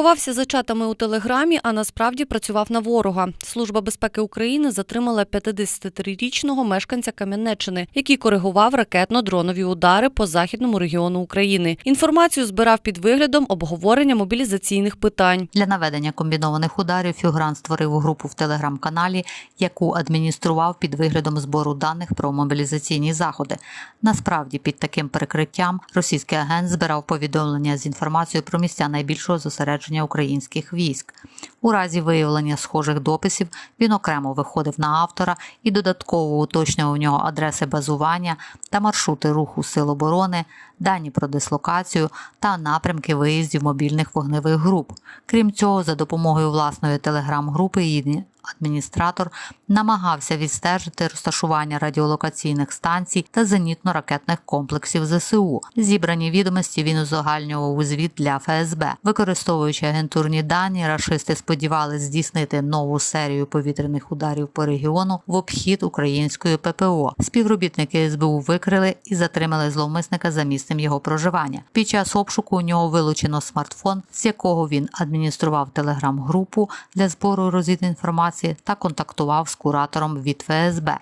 Ховався за чатами у телеграмі, а насправді працював на ворога. Служба безпеки України затримала 53-річного мешканця Кам'янеччини, який коригував ракетно-дронові удари по західному регіону України. Інформацію збирав під виглядом обговорення мобілізаційних питань. Для наведення комбінованих ударів фігурант створив групу в телеграм-каналі, яку адміністрував під виглядом збору даних про мобілізаційні заходи. Насправді, під таким перекриттям російський агент збирав повідомлення з інформацією про місця найбільшого зосередження українських військ. У разі виявлення схожих дописів він окремо виходив на автора і додатково уточнював у нього адреси базування та маршрути руху сил оборони, дані про дислокацію та напрямки виїздів мобільних вогневих груп. Крім цього, за допомогою власної телеграм-групи адміністратор намагався відстежити розташування радіолокаційних станцій та зенітно-ракетних комплексів ЗСУ. Зібрані відомості він узагальнював у звіт для ФСБ. Використовуючи агентурні дані, рашисти сподівались здійснити нову серію повітряних ударів по регіону в обхід української ППО. Співробітники СБУ викрили і затримали зловмисника за місцем його проживання. Під час обшуку у нього вилучено смартфон, з якого він адміністрував телеграм-групу для збору розвідінформації та контактував з куратором від ФСБ.